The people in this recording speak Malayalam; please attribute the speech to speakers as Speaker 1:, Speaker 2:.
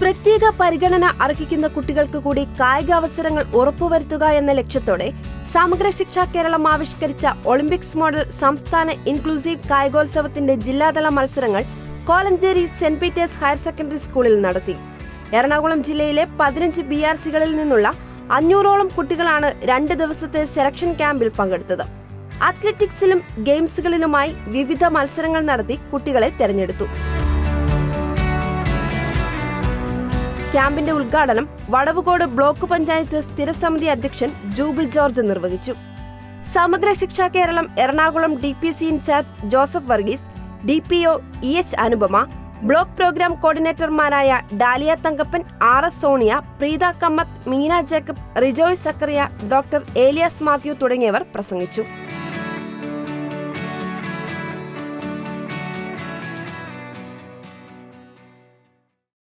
Speaker 1: പ്രത്യേക പരിഗണന അർഹിക്കുന്ന കുട്ടികൾക്ക് കൂടി കായിക അവസരങ്ങൾ ഉറപ്പുവരുത്തുക എന്ന ലക്ഷ്യത്തോടെ സമഗ്ര ശിക്ഷ കേരളം ആവിഷ്കരിച്ച ഒളിമ്പിക്സ് മോഡൽ സംസ്ഥാന ഇൻക്ലൂസീവ് കായികോത്സവത്തിന്റെ ജില്ലാതല മത്സരങ്ങൾ Kolenchery Saint Peter's higher secondary സ്കൂളിൽ നടത്തി. എറണാകുളം ജില്ലയിലെ പതിനഞ്ച് ബി ആർ സികളിൽ നിന്നുള്ള അഞ്ഞൂറോളം കുട്ടികളാണ് രണ്ട് ദിവസത്തെ സെലക്ഷൻ ക്യാമ്പിൽ പങ്കെടുത്തത്. അത്ലറ്റിക്സിലും ഗെയിംസുകളിലുമായി വിവിധ മത്സരങ്ങൾ നടത്തി കുട്ടികളെ തെരഞ്ഞെടുത്തു. ക്യാമ്പിന്റെ ഉദ്ഘാടനം വടവുകോട് ബ്ലോക്ക് പഞ്ചായത്ത് സ്ഥിരസമിതി അധ്യക്ഷൻ ജൂബിൾ ജോർജ് നിർവഹിച്ചു. Samagra Shiksha Keralam Ernakulam D P C in charge Joseph Varghese D P O E H Anupama block programme കോർഡിനേറ്റർമാരായ Dalia Thankappan R S Sonia Preetha Kammath Meena Jacob Rijoy Zachariah doctor Elias Mathew തുടങ്ങിയവർ പ്രസംഗിച്ചു.